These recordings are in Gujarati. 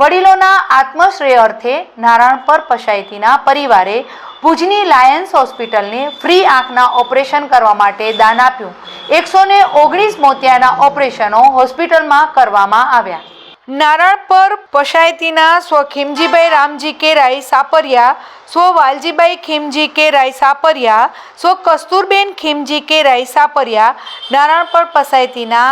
વડીલોના આત્મશ્રેય અર્થે નારાયણપર પંચાયતીના પરિવારે ભુજની લાયન્સ હોસ્પિટલને ફ્રી આંખના ઓપરેશન કરવા માટે દાન આપ્યું. એકસો ને ઓગણીસ મોતિયાના ઓપરેશનો હોસ્પિટલમાં કરવામાં આવ્યા. નારાયણપર પશાયતીના સ્વ ખીમજીભાઈ રામજી કેરાઈ સાપરિયા, સ્વ વાલજીભાઈ ખીમજી કેરાઈ સાપરિયા, સ્વ કસ્તુરબેન ખીમજી કેરાઈ સાપરિયા નારાયણપર આત્માશ્રય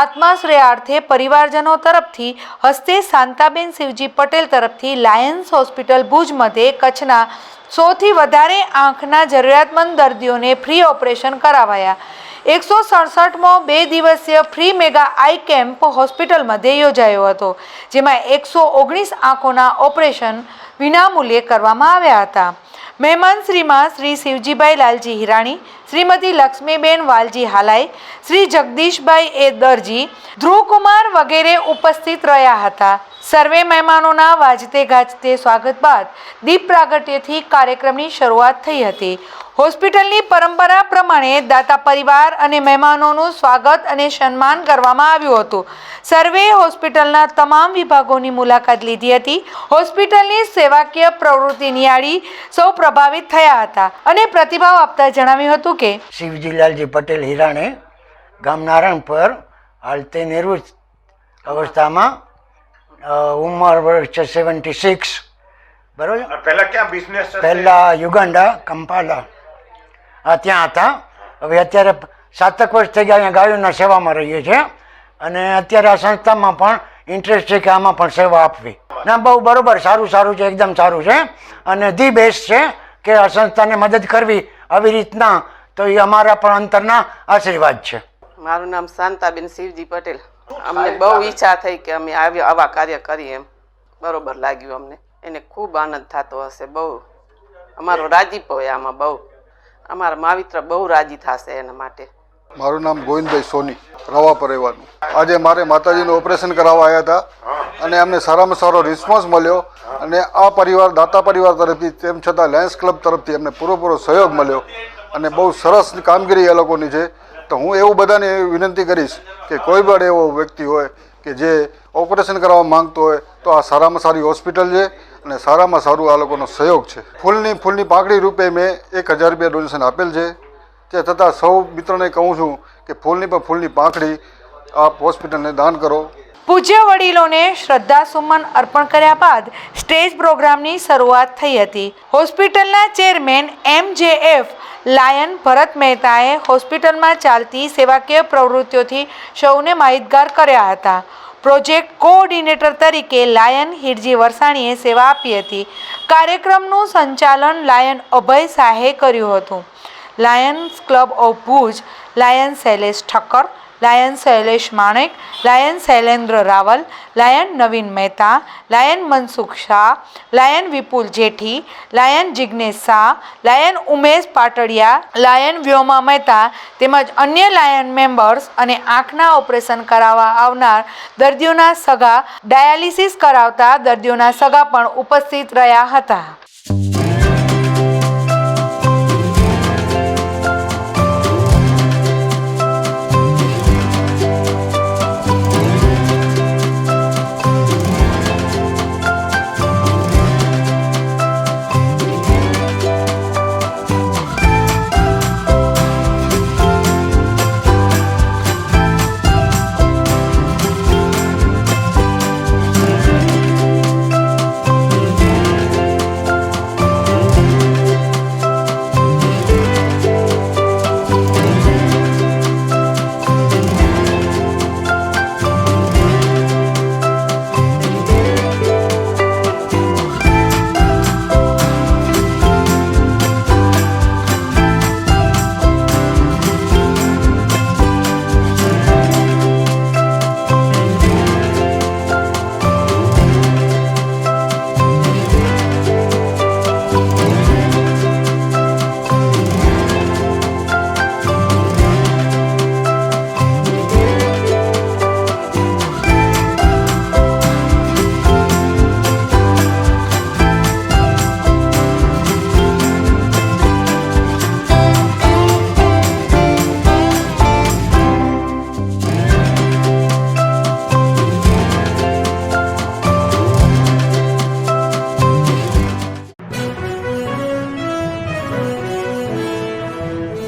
આત્માશ્રયાર્થે પરિવારજનો તરફથી હસ્તે શાંતાબેન શિવજી પટેલ તરફથી લાયન્સ હોસ્પિટલ ભુજ મધ્યે કચ્છના સૌથી વધારે આંખના જરૂરિયાતમંદ દર્દીઓને ફ્રી ઓપરેશન કરાવાયા. એકસો સડસઠમો બે દિવસીય free mega eye camp hospital મધ્યે યોજાયો હતો, જેમાં એકસો ઓગણીસ આંખોના ઓપરેશન વિનામૂલ્યે કરવામાં આવ્યા હતા. મહેમાન શ્રીમાં શ્રી શિવજીભાઈ લાલજી હિરાણી, શ્રીમતી લક્ષ્મીબેન વાલજી હાલાઈ, શ્રી જગદીશભાઈ એ દરજી, ધ્રુવકુમાર વગેરે ઉપસ્થિત રહ્યા હતા. સર્વે મહેમાનોના વાજતે ગાજતે સ્વાગત બાદ દીપ પ્રાગટ્યથી કાર્યક્રમની શરૂઆત થઈ હતી. હોસ્પિટલની પરંપરા પ્રમાણે દાતા પરિવાર અને મહેમાનોનું સ્વાગત અને સન્માન કરવામાં આવ્યું હતું. સર્વે હોસ્પિટલના તમામ વિભાગોની મુલાકાત લીધી હતી. હોસ્પિટલની સેવાકીય પ્રવૃત્તિ નિહાળી સૌ પ્રભાવિત થયા હતા અને પ્રતિભાવ આપતા જણાવ્યું હતું કે શિવજીલાલજી પટેલ હિરાણે ગામ નારાયણપર હાલ તે નિવૃત્ત અવસ્થામાં ઉંમર વર્ષ છે સેવન્ટી સિક્સ બરોબર પહેલાં ક્યાં બિઝનેસ પહેલાં યુગાન્ડા કંપાલા. હા ત્યાં હતા. હવે અત્યારે સાતક વર્ષ થઈ ગયા અહીંયા ગાયોના સેવામાં રહીએ છીએ. અને અત્યારે આ સંસ્થામાં પણ ઇન્ટરેસ્ટ છે કે આમાં પણ સેવા આપવી. ના બહુ બરોબર સારું સારું છે એકદમ સારું છે. અને ધી બેસ્ટ છે કે આ સંસ્થાને મદદ કરવી આવી રીતના. તો એ અમારા પણ અંતરના આશીર્વાદ છે. મારું નામ શાંતાબેન શિવજી પટેલ. અમને બહુ ઈચ્છા થઈ કે અમે આવી આવા કાર્ય કરીએ એમ. બરોબર લાગ્યું અમને. એને ખૂબ આનંદ થતો હશે બહુ. અમારો રાજીપો હોય આમાં બહુ. અમારા માવિત્ર બહુ રાજી થશે એના માટે. મારું નામ ગોવિંદભાઈ સોની રવા પરિવારનું. આજે મારે માતાજીનું ઓપરેશન કરાવવા આવ્યા હતા અને અમને સારામાં સારો રિસ્પોન્સ મળ્યો અને આ પરિવાર દાતા પરિવાર તરફથી તેમ છતાં લાયન્સ ક્લબ તરફથી અમને પૂરેપૂરો સહયોગ મળ્યો અને બહુ સરસ કામગીરી એ લોકોની છે. તો હું એવું બધાને વિનંતી કરીશ કે કોઈ પણ એવો વ્યક્તિ હોય કે જે ઓપરેશન કરાવવા માંગતો હોય, તો આ સારામાં સારી હોસ્પિટલ છે અને સારામાં સારું આ લોકોનો સહયોગ છે. ફૂલની ફૂલની પાંખડી રૂપે મેં એક હજાર રૂપિયા ડોનેશન આપેલ છે. તે છતાં સૌ મિત્રોને કહું છું કે ફૂલની પણ ફૂલની પાંખડી આપ હોસ્પિટલને દાન કરો. પૂજ્ય વડીલોને શ્રદ્ધાસુમન અર્પણ કર્યા બાદ સ્ટેજ પ્રોગ્રામની શરૂઆત થઈ હતી. હોસ્પિટલના ચેરમેન એમ જે એફ લાયન ભરત મહેતાએ હોસ્પિટલમાં ચાલતી સેવાકીય પ્રવૃત્તિઓથી સૌને માહિતગાર કર્યા હતા. પ્રોજેક્ટ કોઓર્ડિનેટર તરીકે લાયન હિરજી વરસાણીએ સેવા આપી હતી. કાર્યક્રમનું સંચાલન લાયન અભય શાહે કર્યું હતું. Lions club of Bhuj lion Shailesh Thakkar lion Shailesh Manek, lion Shailendra Raval, lion Navin Mehta, lion Mansukh Shah, lion Vipul Jethi, lion Jignesh Shah, lion Umesh Patadiya, lion Vyoma Mehta તેમજ અન્ય લાયન મેમ્બર્સ અને આંખના ઓપરેશન કરાવવા આવનાર દર્દીઓના સગા ડાયાલિસિસ કરાવતા દર્દીઓના સગા પણ ઉપસ્થિત રહ્યા હતા.